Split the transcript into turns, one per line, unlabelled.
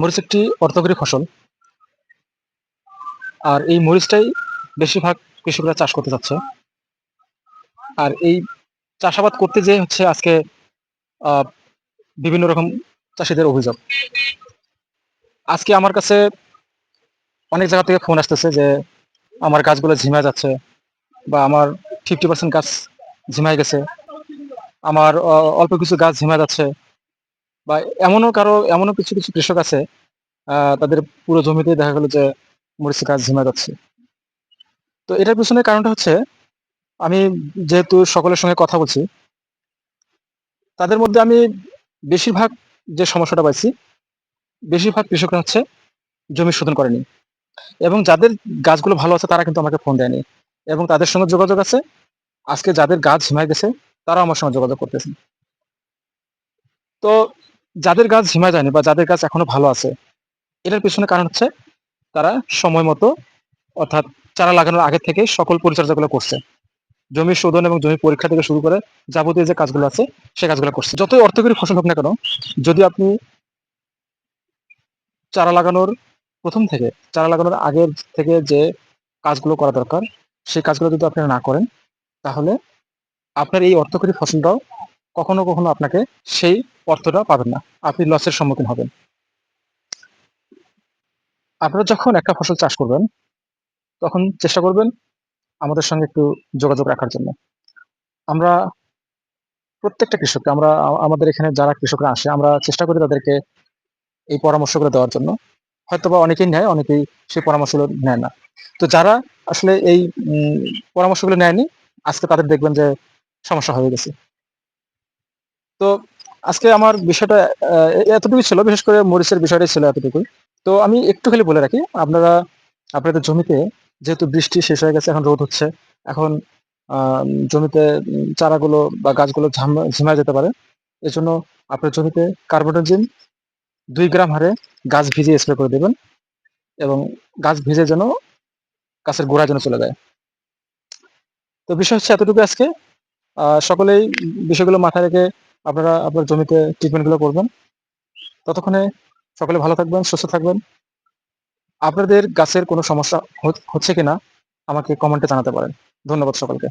মরিচ একটি অর্থকরী ফসল। আর এই মরিচটাই বেশিরভাগ কৃষকরা চাষ করতে চাচ্ছে। আর এই চাষাবাদ করতে যে হচ্ছে আজকে বিভিন্ন রকম চাষিদের অভিযোগ। আজকে আমার কাছে অনেক জায়গা থেকে ফোন আসতেছে যে, আমার গাছগুলো ঝিমা যাচ্ছে বা আমার ফিফটি পার্সেন্ট গাছ ঝিমাই গেছে। আমার অল্প কিছু গাছ ঝিমা যাচ্ছে। বা এমনও কারও, এমনও কিছু কিছু কৃষক আছে তাদের পুরো জমিতে দেখা গেল যে মরিচ গাছ ঝিমা যাচ্ছে। তো এটার পিছনে কারণটা হচ্ছে, আমি যেহেতু সকলের সঙ্গে কথা বলছি, তাদের মধ্যে আমি বেশিরভাগ যে সমস্যাটা পাইছি, বেশিরভাগ কৃষকরা হচ্ছে জমি শোধন করেনি। এবং যাদের গাছগুলো ভালো আছে, তারা কিন্তু আমাকে ফোন দেয়নি। এবং তাদের সঙ্গে যোগাযোগ আছে, আজকে যাদের গাছ ঝিমায় গেছে, তারাও আমার সঙ্গে যোগাযোগ করতেছে। তো যাদের গাছ ঝিমায় যায়নি বা যাদের গাছ এখনও ভালো আছে এটার পিছনে কারণ হচ্ছে তারা সময় মতো অর্থাৎ চারা লাগানোর আগে থেকে সকল পরিচর্যাগুলো করছে। জমি শোধন এবং জমি পরীক্ষা থেকে শুরু করে যাবতীয় যে কাজগুলো আছে, সে কাজগুলো করছে। যতই অর্থকরী ফসল হোক না কেন, যদি আপনি চারা লাগানোর প্রথম থেকে, চারা লাগানোর আগের থেকে যে কাজগুলো করা দরকার, সেই কাজগুলো যদি আপনারা না করেন, তাহলে আপনার এই অর্থকরী ফসলটাও কখনো কখনো আপনাকে সেই অর্থটা পাবেন না। আপনি লসের সম্মুখীন হবেন। আপনারা যখন একটা ফসল চাষ করবেন, তখন চেষ্টা করবেন আমাদের সঙ্গে একটু যোগাযোগ রাখার জন্য। আমরা প্রত্যেকটা কৃষককে, আমরা, আমাদের এখানে যারা কৃষকরা আসে, আমরা চেষ্টা করি তাদেরকে এই পরামর্শগুলো দেওয়ার জন্য। হয়তো বা অনেকেই নেয়, অনেকেই সেই পরামর্শগুলো নেয় না। তো যারা আসলে এই পরামর্শগুলো নেয়নি, আজকে তাদের দেখবেন যে সমস্যা হয়ে গেছে। তো আজকে আমার বিষয়টা এতটুকু ছিল বিশেষ করে মরিচের বিষয়টাই ছিল এতটুকুই। তো আমি একটু খালি বলে রাখি আপনারা আপনাদের জমিতে যেহেতু বৃষ্টি শেষ হয়ে গেছে এখন রোদ হচ্ছে এখন জমিতে চারাগুলো বা গাছগুলো ঝাম- যেতে পারে এজন্য আপনার জমিতে কার্বোটাজিন দুই গ্রাম হারে গাছ ভিজিয়ে স্প্রে করে দেবেন এবং গাছ ভিজে যেন গাছের গোড়া যেন চলে যায়। তো বিষয় হচ্ছে এতটুকু আজকে। আহ, সকলেই বিষয়গুলো মাথায় রেখে আপনারা আপনার জমিতে ট্রিটমেন্টগুলো করবেন। ততক্ষণে সকলে ভালো থাকবেন, সুস্থ থাকবেন। আপনাদের গাছের কোনো সমস্যা হচ্ছে কিনা আমাকে কমেন্টে জানাতে পারেন। ধন্যবাদ সকলকে।